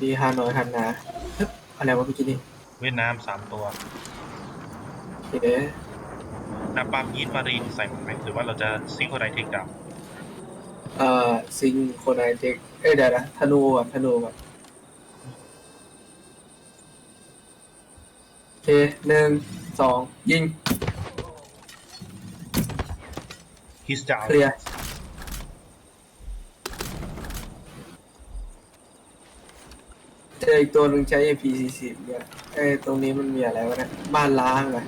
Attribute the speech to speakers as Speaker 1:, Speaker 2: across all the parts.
Speaker 1: ดีฮานอยฮันนาเฮ้ยอะไรวะเมื่อกี้นี่
Speaker 2: เวียดนามสามตัว
Speaker 1: เอ๊ะ
Speaker 2: นาปามยีนมารีนใส่หมดไหมหรือว่าเราจะซิงโคไดเทคดาว
Speaker 1: เอ่อซิงโคนไนเทคเอ้ยเดี๋ยวนะธนูแบบธนูแบบโอเคหนึ่งสองยิง
Speaker 2: ฮิสดาว
Speaker 1: เคลียร์ เจออีกตัวหนึ่งใช้ MP40 เนี่ยเอ้ยตรงนี้มันมีอะไรวะเนี่ยบ้านล้างอะ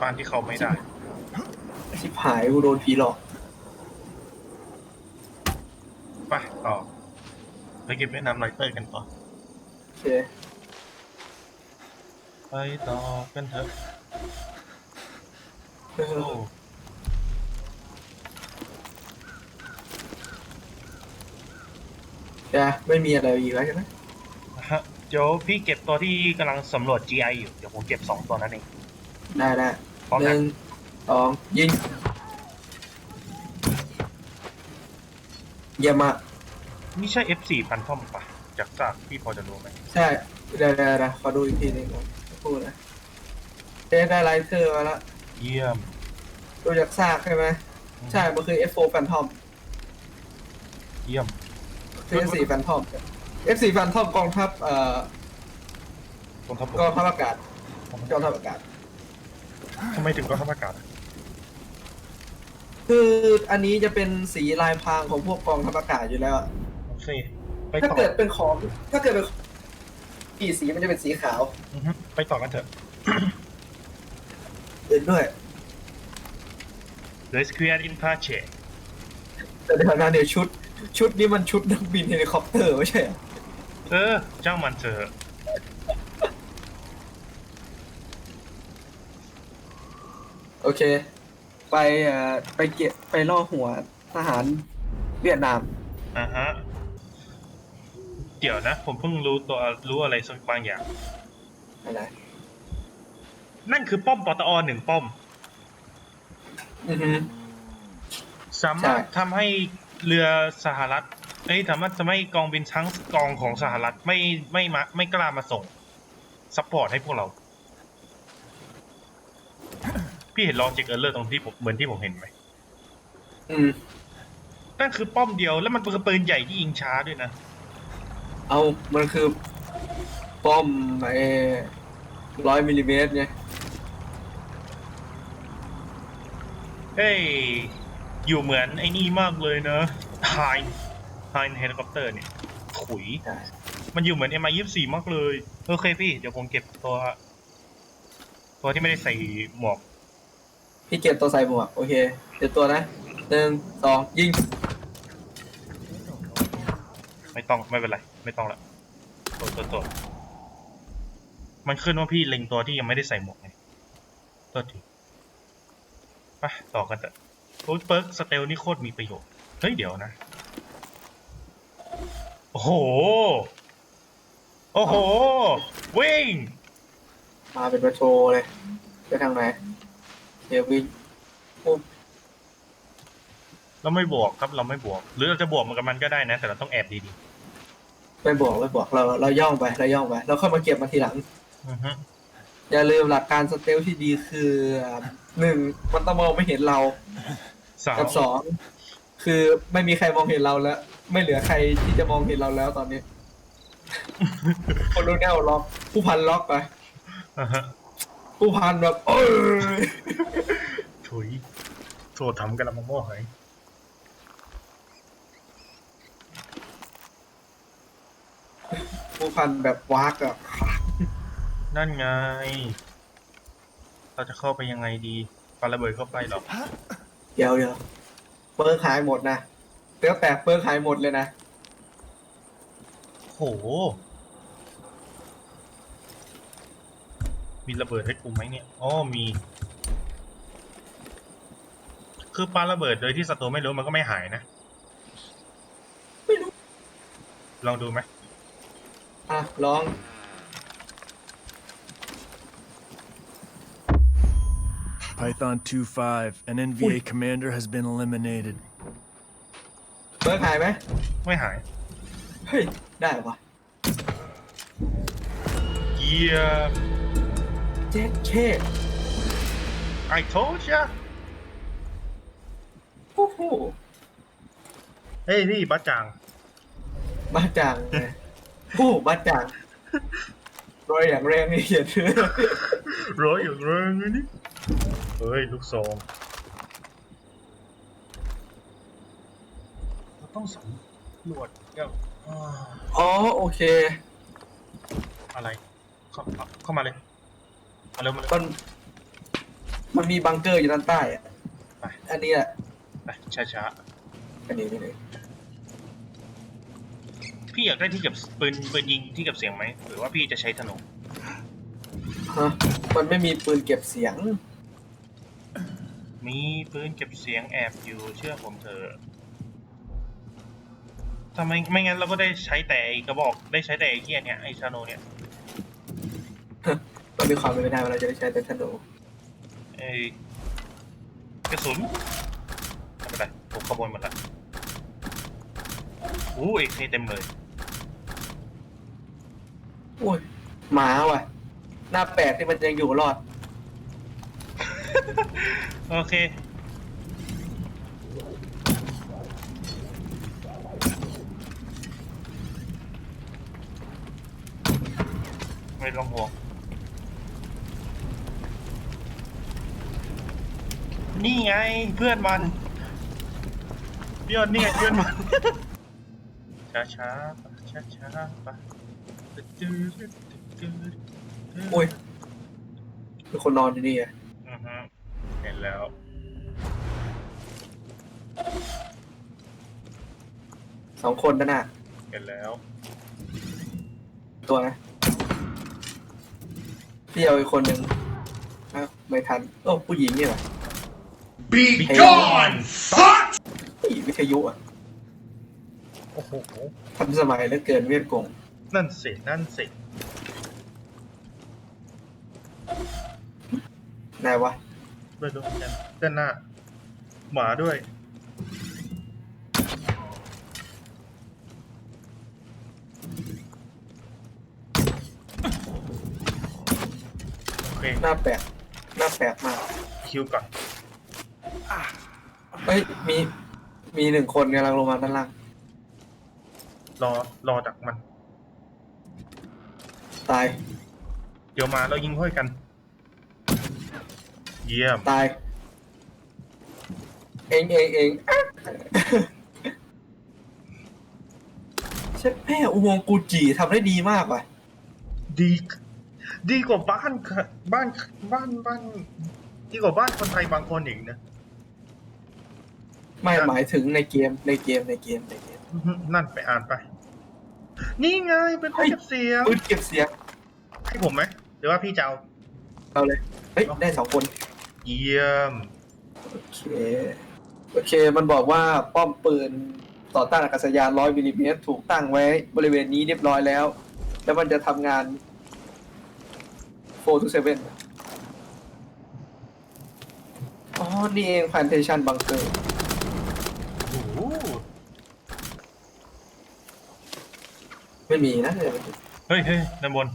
Speaker 2: บ้านที่เขาไม่ได้
Speaker 1: ชิบหายกูโดนผีหลอก
Speaker 2: ไปต่อไปเก็บเวียดนามไลเตอร์กันต่อ
Speaker 1: โอเค
Speaker 2: ไปต่อกันเถอะ
Speaker 1: เอ
Speaker 2: โอ้
Speaker 1: อจะไม่มีอะไรอีกแล้วใช่ไหม
Speaker 2: ฮะเดี๋ยวพี่เก็บตัวที่กำลังสำรวจ GI อยู่ เดี๋ยวผมเก็บสองตัวนั้นเอง
Speaker 1: ได้ได้
Speaker 2: พร้อม
Speaker 1: ห
Speaker 2: นะ
Speaker 1: นึ่งสองยิงเยี่ยมมาก
Speaker 2: นี่ใช่ F4 พันทอมปะจากจากพี่พอจะรู้ไหม
Speaker 1: ใช่เดี๋ยวเดี๋ยวเดี๋ยวขอดูอีกทีหนึงก่อนพูดนะเจ๊ได้ไลท์เทอร์มาแล้ว
Speaker 2: เยี่ยม
Speaker 1: ดูจากซากใช่ไหมใช่ มันคือ F4 Phantom
Speaker 2: เยี่ยม
Speaker 1: คือ F4 Phantom F4 Phantom กองทัพเอ่อก
Speaker 2: องทัพบ
Speaker 1: กอง
Speaker 2: ก
Speaker 1: ทัพอากาศกองทัพอากาศ
Speaker 2: ทำไมถึงกองทัพอากาศอะ
Speaker 1: คืออันนี้จะเป็นสีลายพรางของพวกกองทัพอากาศอยู่แล้ว
Speaker 2: โอเคไป
Speaker 1: ถ้า
Speaker 2: ต่อ
Speaker 1: เกิดเป็นของ ถ้าเกิดเป็นสีสีมันจะเป็นสีขาว
Speaker 2: อือฮึไปต่อกันเถอะ
Speaker 1: อื่นด้วย
Speaker 2: The Square in Pache
Speaker 1: แต่เดี๋ยวนะเดี๋ยวชุด ชุดนี้มันชุดนักบินเฮลิคอปเตอร์ไม่ใช่เหรอ
Speaker 2: เออจ้างมันเถอะ
Speaker 1: โอเค ไปเอ่อไปเก็บไปล่อหัวทหารเวียดนาม
Speaker 2: อ่าฮะ เดี๋ยวนะ ผมเพิ่งรู้ตัวรู้อะไรสักบางอย่าง
Speaker 1: อะไร
Speaker 2: นั่นคือป้อมปตอหนึ่งป้อม
Speaker 1: อือฮึ
Speaker 2: สามารถ
Speaker 1: ใช่
Speaker 2: ทำให้เรือสหรัฐ เอ้ยสามารถทำให้กองบินทั้งกองของสหรัฐไม่ไม่มาไม่กล้ามาส่งซัพพอร์ตให้พวกเรา พี่เห็นลองเจ็คเออร์เลอร์ตรงที่ผมเหมือนที่ผมเห็นไหม
Speaker 1: อืม
Speaker 2: นั่นคือป้อมเดียวแล้วมันเป็นปืนใหญ่ที่ยิงช้าด้วยนะ
Speaker 1: เอา มันคือ ป้อมไอ้ร้อยมิลลิเมตรไง
Speaker 2: เฮ้ย อยู่เหมือนไอ้นี่มากเลยเนอะไฮ ไฮเฮลิคอปเตอร์เนี่ยถุย
Speaker 1: ใช่
Speaker 2: มันอยู่เหมือน MI ยี่สี่มากเลย โอเคพี่ เดี๋ยวผมเก็บตัว ตัวที่ไม่ได้ใส่หมวก
Speaker 1: พี่เก็บตัวใส่หมวก โอเคเดี๋ยวตัวนะหนึ่งสองยิง
Speaker 2: ไม่ต้องไม่เป็นไร ไม่ต้องละตัวตัวตัวมันขึ้นว่าพี่เล็งตัวที่ยังไม่ได้ใส่หมวกไงตัวทีไปต่อกันเถอะโอ้ยเปิร์กสเตลนี่โคตรมีประโยชน์ เฮ้ยเดี๋ยวนะ โอ้โห โอ้โห วิ่ง
Speaker 1: มาเป็นประโชว์เลยไปทางไหน เดี๋ยววิ่งปุ๊บ
Speaker 2: เราไม่บวกครับเราไม่บวก หรือเราจะบวกมันกับมันก็ได้นะ แต่เราต้องแอบดี
Speaker 1: ไม่บอกไม่บอกเราเราย่องไปเราย่องไปเราค่อยมาเก็บมาทีหลัง
Speaker 2: ๆอือฮึ
Speaker 1: อย่าลืมหลักการสเตลที่ดีคืออ่าหนึ่งมันต้องมองไม่เห็นเรา
Speaker 2: สาม
Speaker 1: กับสอง คือไม่มีใครมองเห็นเราแล้ว ไม่เหลือใครที่จะมองเห็นเราแล้วตอนนี้ คนรู้แนวล็อก ผู้พันล็อกไป
Speaker 2: อ่าฮะ
Speaker 1: ผู้พันแบบเอ้ย
Speaker 2: ถุยโทษทำกันละมะม่วงเหรอ
Speaker 1: ผู้พันแบบวากอะ
Speaker 2: นั่นไง เราจะเข้าไปยังไงดีปาระเบิดเข้าไปเหรอ
Speaker 1: เดี๋ยวเดี๋ยว เปิร์ขายหมดนะเดี๋ยวแต่เปิร์ขายหมดเลยนะ
Speaker 2: โห มีระเบิดให้กูไหมเนี่ย อ๋อ มี คือปาระเบิดโดยที่ศัตรูไม่รู้มันก็ไม่หายนะ
Speaker 1: ไม่รู้
Speaker 2: ลองดูไหม
Speaker 1: อะลอง
Speaker 3: Python 2-5, an NVA commander has been eliminated.
Speaker 1: เปิร์ขายไหม
Speaker 2: ไม่หาย
Speaker 1: เฮ้ย ได้วะ
Speaker 2: เยี่ยม
Speaker 1: เจ็ดเค
Speaker 2: I told ya
Speaker 1: โอ้โห
Speaker 2: เฮ้ยพี่บัจจัง
Speaker 1: บ้าจังเลยโอ้โหบ้าจังรอยอย่างแรงนี่เขียนชื่อ
Speaker 2: ร้อยอย่างแรงเลยนี่ เฮ้ย ลูกซองเราต้องสำรวจกับอ่า
Speaker 1: อ๋อโอเค
Speaker 2: อะไรเข้าเข้าเข้ามาเลยมาเร็วมาเร็ว
Speaker 1: มัน มันมีบังเกอร์อยู่ด้านใต้อะ
Speaker 2: ไป
Speaker 1: อันนี้แหละ
Speaker 2: ไปช้าช้า
Speaker 1: อันนี้นี่เลย
Speaker 2: ๆพี่อยากได้ที่เก็บปืนปืนยิงที่เก็บเสียงไหมหรือว่าพี่จะใช้ธนู
Speaker 1: ฮะมันไม่มีปืนเก็บเสียง
Speaker 2: มีปืนเก็บเสียงแอบอยู่เชื่อผมเถอะทำไมไม่งั้นเราก็ได้ใช้แต่ไอ้กระบอกได้ใช้แต่ไอ้เกียเนี่ยไอ้ชาโนเนี่ย
Speaker 1: มันมีความเป็นไปได้ว่าเราจะได้ใช้แต่ธนู
Speaker 2: ไอ้กระสุนไม่เป็นไรผมขโมยหมดละอู้เอกเต็มเลย
Speaker 1: โอ้ยหมาว่ะ หน้าแปลกที่มันยังอยู่รอด
Speaker 2: โอเค ไม่ต้องห่วงนี่ไงเพื่อนมันพี่ยอดนี่ไงเพื่อนมัน ช้าช้าๆปะช้าช้าๆปะตึ๊ดตึ๊ดตึ๊ดตึ๊ดตึ๊ด
Speaker 1: โอ้ยมีคนนอนอยู่นี่อะ
Speaker 2: อือฮึเห็นแล้ว
Speaker 1: สองคนนั่นน่ะ
Speaker 2: เห็นแล้ว
Speaker 1: ตัวนะพี่เอาอีกคนหนึ่งอ้าวไม่ทัน โอ้ผู้หญิงนี่เหรอ
Speaker 3: Be
Speaker 1: gone,
Speaker 3: fuck!
Speaker 1: ผู้หญิงวิทยุอะ
Speaker 2: โอ้โห
Speaker 1: ทันสมัยเหลือเกินเวียดกง
Speaker 2: นั่นสินั่นสิ
Speaker 1: ไหนายวะ
Speaker 2: ไปดูกันด้านหน้า หมาด้วย โอเค
Speaker 1: หน้าแปลกหน้าแปลกมาก
Speaker 2: คิวก่อน
Speaker 1: เฮ้ยมี มีหนึ่งคนกำลังลงมาด้านล่าง
Speaker 2: รอ รอดักมัน
Speaker 1: ตาย
Speaker 2: เดี๋ยวมาเรายิงห้อยกัน เยี่ยม
Speaker 1: ตาย เองเองเองอะเช็ดแม่อุโมงค์กูจีทำได้ดีมากว่ะ
Speaker 2: ดี ดีกว่าบ้านค่ะบ้านบ้านบ้าน ดีกว่าบ้านคนไทยบางคนอีกนะ
Speaker 1: ไม่หมายถึงในเกมในเกมในเกมในเกม
Speaker 2: นั่นไปอ่านไป นี่ไงเป็นคนเก็บเสียง
Speaker 1: ปืนเก็บเสียง
Speaker 2: ให้ผมไหมหรือว่าพี่จะเอา
Speaker 1: เอาเลย เฮ้ย ได้สองคน
Speaker 2: เยี่ยม
Speaker 1: โอเค โอเค มันบอกว่าป้อมปืนต่อต้านอากาศยาน100มิลลิเมตรถูกตั้งไว้บริเวณนี้เรียบร้อยแล้ว แล้วมันจะทำงาน4 to 7อ๋อ นี่เอง plantation bunker
Speaker 2: โอ้โห
Speaker 1: ไม่มีนะ
Speaker 2: เฮ้ยเฮ้ยด้านบน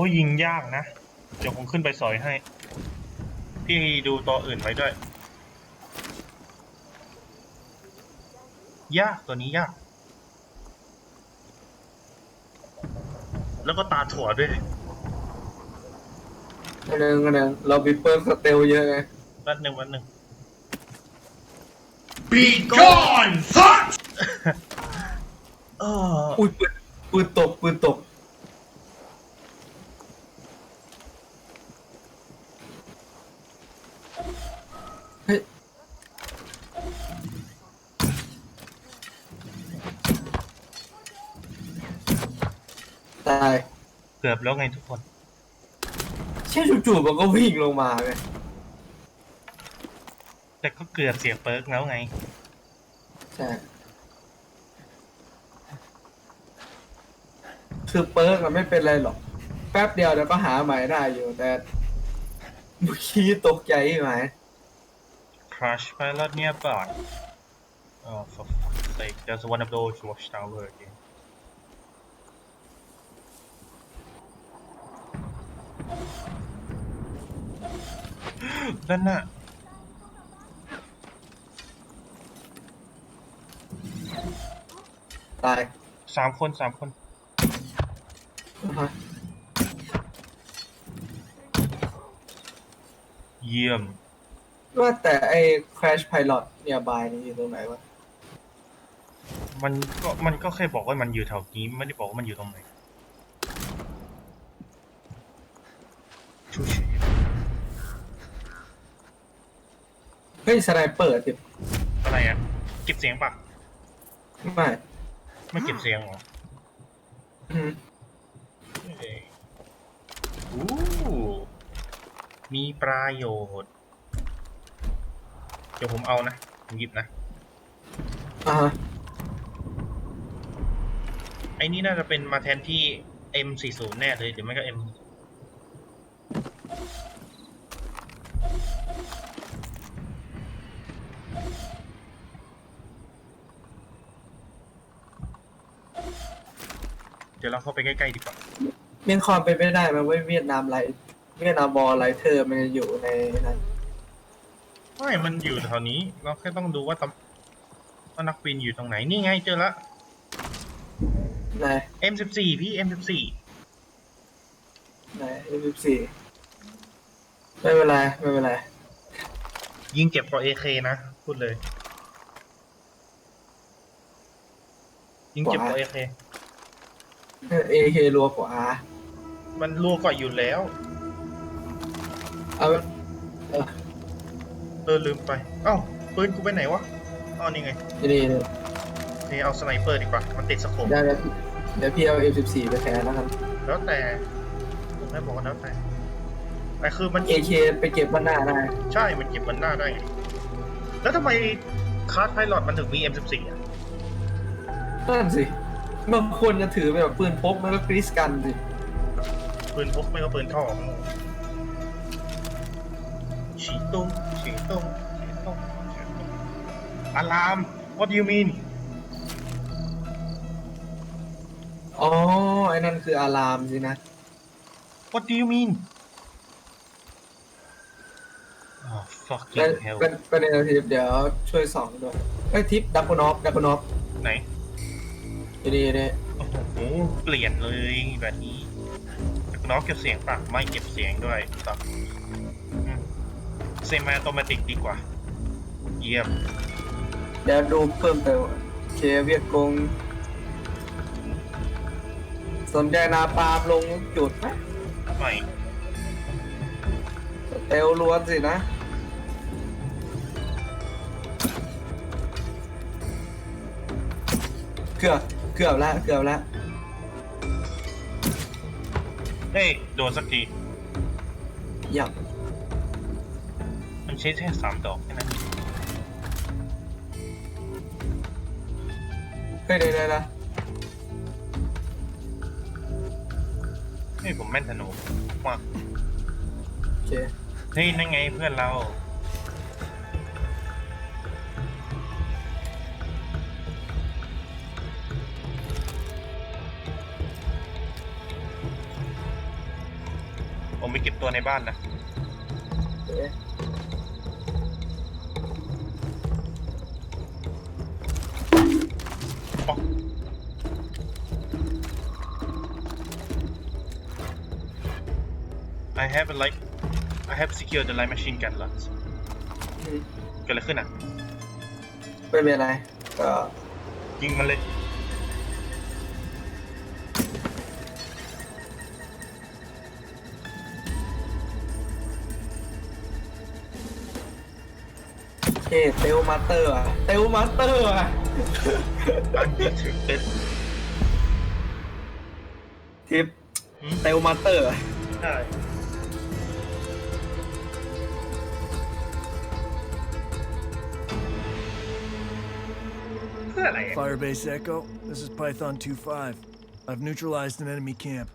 Speaker 2: อ้ยิงยากนะ เดี๋ยวผมขึ้นไปสอยให้ พี่ดูตัวอื่นไว้ด้วย ยากตัวนี้ยาก แล้วก็ตาถั่วด้วย
Speaker 1: อันนึงอันนึงเรามีเปิร์สเตลเยอะไง
Speaker 2: แป๊บหนึ่งแป๊บหนึ่ง
Speaker 3: Be gone, fuck!
Speaker 2: เออ
Speaker 1: อุ้ยปืนปืนตกปืนตก ตาย
Speaker 2: เกือบแล้วไงทุกคน
Speaker 1: เช่จู่ๆมันก็วิ่งลงมาไง
Speaker 2: แต่ก็เกือบเสียเปิร์กแล้วไง
Speaker 1: ใช่คือเปิร์กมันไม่เป็นไรหรอก แป๊บเดียวเดี๋ยวก็หาใหม่ได้อยู่แต่เมื่อกี้ตกใจไหม
Speaker 2: crush pilot nearby อ๋อ for fuck's like there's one of those watchtower again ด้านหน้า
Speaker 1: ตาย
Speaker 2: สามคนสามคน
Speaker 1: อ่าฮะ
Speaker 2: เยี่ยม
Speaker 1: ว่าแต่ไอ้ crash pilot เนี่ยบายนี่อยู่ตรงไหนวะ
Speaker 2: มันก็มันก็แค่บอกว่ามันอยู่แถวนี้ไม่ได้บอกว่ามันอยู่ตรงไหน
Speaker 1: ฮ้ยสไนเปอร์ติ
Speaker 2: อะไรอะเก็บเสียงปะ
Speaker 1: ไม่
Speaker 2: ไม่เก็บเสียงเหรอ
Speaker 1: อืม
Speaker 2: เอ้ยอู้มีประโยชน์ เดี๋ยวผมเอานะ ผมหยิบนะ
Speaker 1: อ่าฮะ
Speaker 2: ไอ้นี่น่าจะเป็นมาแทนที่ M40 แน่เลยเดี๋ยวไม่ก็ M ยวเราเข้าไปใกล้ๆดีกว่า
Speaker 1: เมียนคอนเป็นไม่ได้ไหมว่าเวียดนามไลท์เวียดนามบอลไลท์เทอร์มันจะอยู่ในนั้น
Speaker 2: ไม่มันอยู่แถวนี้ เราแค่ต้องดูว่าตำว่านักบินอยู่ตรงไหน นี่ไงเจอละ
Speaker 1: ใน
Speaker 2: M14 พี่ M14
Speaker 1: ในเอฟซีไม่เป็นไรไม่เป็นไร
Speaker 2: ยิงเจ็บกว่า AK นะ พูดเลย ยิงเจ็บกว่า AK
Speaker 1: เอเครัวกว่า
Speaker 2: มันรัวกว่าอยู่แล้ว
Speaker 1: เอา
Speaker 2: เออลืมไป เอ้าปืนกูไปไหนวะอ๋อนี่ไง
Speaker 1: ทีนี้เดี๋ยว
Speaker 2: นี่เอาสไนเปอร์ดีกว่า มันติดสโคป
Speaker 1: เดี๋ยวเดี๋ยวพี่เอา F14 ไปแทนแล้วกัน
Speaker 2: แล้วแต่ผมไม่บอกว่าแล้วแต่แต่คือมัน
Speaker 1: AK ไปเก็บบ้านหน้าได้
Speaker 2: ใช่ มันเก็บมันหน้าได้ไงแล้วทำไมคาร์ดไพลอตมันถึงมี M14 อะ
Speaker 1: นั่นสิ บางคนจะถือแบบปืนพกมันก็กริสกันสิ
Speaker 2: ปืนพกไม่ก็ปืนท่อฉีตุ้งฉีตุ้งฉีตุ้งฉีตุ้งอะลาม what do you mean
Speaker 1: อ๋อไอ้นั่นคืออารามสินะ
Speaker 2: what do you mean oh
Speaker 1: เป็น
Speaker 2: fucking hell
Speaker 1: เป็นเป็นเอทิปเดี๋ยวช่วยสองด้วยไอ้ยทิปดับเบิลนอฟดับเบิลนอฟ
Speaker 2: ไหน
Speaker 1: ดีดี
Speaker 2: โอ้โหเปลี่ยนเลยแบบนี้น้องเก็บเสียงปะไม่เก็บเสียงด้วยตับเซมาออโตเมติกดีกว่า เยี่ยม
Speaker 1: เดี๋ยวดูเพิ่มเติมเคเวียดกง สนใจนาปาล์มลงจุดไหม
Speaker 2: ไม่
Speaker 1: เตลล้วนสินะเกือบเกือบแล้วเกือบแล้ว
Speaker 2: เฮ้ยโดนสักที
Speaker 1: ยับ
Speaker 2: มันใช้แค่สามดอกแค่นั้น
Speaker 1: เฮ้ยเดี๋ยวเดี๋ยวเดี๋ยว
Speaker 2: เฮ้ยผมแม่นธนูมาก
Speaker 1: โอเค
Speaker 2: เฮ้ยนั่นไงเพื่อนเรา ผมไปเก็บตัวในบ้านนะ
Speaker 1: โอเค
Speaker 2: อ๋อ I have a like I have secured the light machine gun lots
Speaker 1: อืม
Speaker 2: เกิดอะไรขึ้นอะ
Speaker 1: ไม่เป็นไร ก็
Speaker 2: ยิงมันเลย
Speaker 1: เฮ้เตลมาสเตอร์อะเตลมาสเตอร์อะ
Speaker 2: อันนี้ถือเป็น
Speaker 1: ทิป
Speaker 2: หืม
Speaker 1: เตลมาสเตอร์อะ
Speaker 2: ใช่เพื่ออะไรอะ
Speaker 3: Firebase Echo, this is Python 2-5. I've neutralized an enemy camp.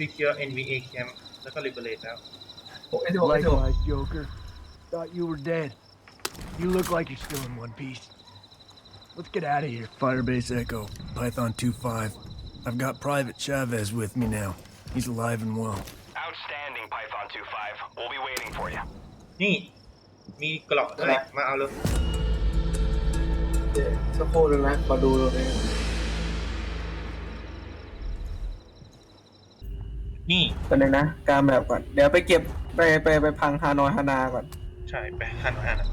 Speaker 1: กไอ้สิบหก
Speaker 3: Likewise, Joker. Thought you were dead. You look like you're still in one piece. Let's get out of here. Firebase Echo, Python 2-5. I've got Private Chavez with me now. He's alive and well.
Speaker 4: Outstanding, Python 2-5. We'll be waiting for you.
Speaker 2: นี่ มีกล่องด้วยมาเอาเลย
Speaker 1: เดี๋ยวสักครู่หนึงนะมาดูตรง นี้
Speaker 2: นี่
Speaker 1: ตัวหนึงนะกลารแบบก่อน เดี๋ยวไปเก็บไปไปไปพังฮานอยฮานาก่อน
Speaker 2: ใช่ไปหันมาหันนะ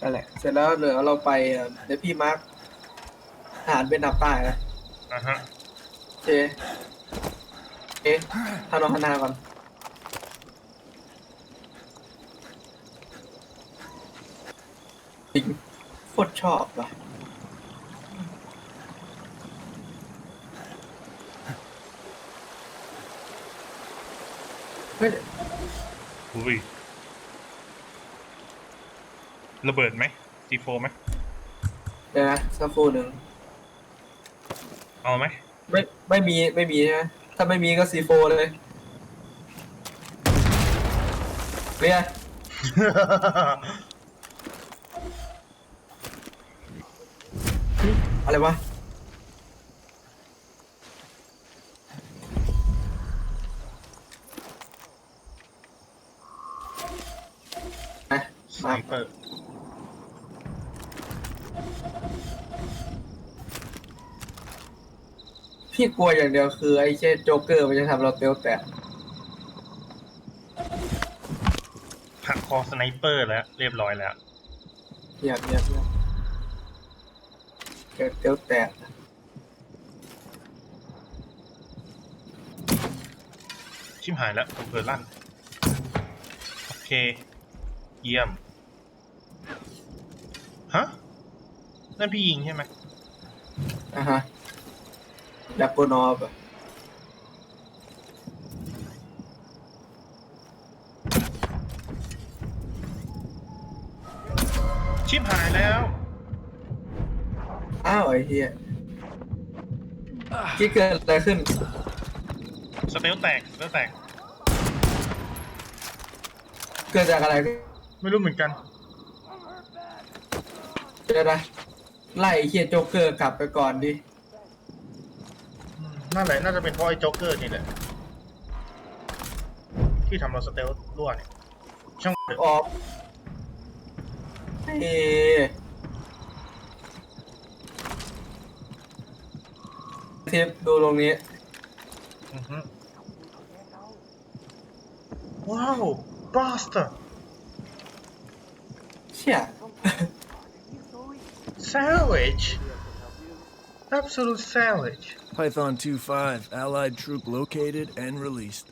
Speaker 1: นั่นแหละ เสร็จแล้วเหลือเราไปเอ่อเดี๋ยวพี่มาร์คหารเป็นดับใต้นะ
Speaker 2: อะฮะ
Speaker 1: โอเคเอ๊ะฮานอยฮานาก่อน จริงโคตรชอบว่ะ เฮ้ย
Speaker 2: อุ้ยระเบิดไหมซีโฟไหม
Speaker 1: เดี๋ยวนะสักครู่หนึ่ง
Speaker 2: เอาไหม
Speaker 1: ไม่ไม่มีไม่มีใช่ไหมถ้าไม่มีก็ซีโฟเลยเรียกอะไรวะไป
Speaker 2: สไน
Speaker 1: มา
Speaker 2: เปอร์
Speaker 1: พี่กลัวอย่างเดียวคือไอ้เช่โจ๊กเกอร์มันจะทำเราเตลแตก
Speaker 2: หักคอสไนเปอร์แล้ว เรียบร้อยแล้ว
Speaker 1: เงียบเงียบเงียบเกิดเตลแตก
Speaker 2: ชิมหายแล้วเปิดลั่น โอเค เยี่ยม ฮะ นั่นพี่ยิงใช่ไหม
Speaker 1: อะฮะดับโกนอฟอะ
Speaker 2: ชิมหายแล้ว
Speaker 1: อ้าวไอ้เหี้ยกี่เกิดอะไรขึ้น
Speaker 2: สเตลแตกสเตลแตก
Speaker 1: เกิดจากอะไร
Speaker 2: ไม่รู้เหมือนกัน
Speaker 1: เดี๋ยวนะไล่ไอ้เหี้ยโจ๊กเกอร์กลับไปก่อนดิ
Speaker 2: นั่นแหละน่าจะเป็นเพราะไอ้โจ๊กเกอร์นี่แหละ ที่ทำเราสเตลรั่วเนี่ยช่างเถอะ
Speaker 1: ออกเฮ้เทปดูตรงนี้
Speaker 2: อือฮึว้าวบาสเตอร์
Speaker 1: เชี่ย
Speaker 2: savage absolute savage
Speaker 3: Python 2-5, allied troop located and released.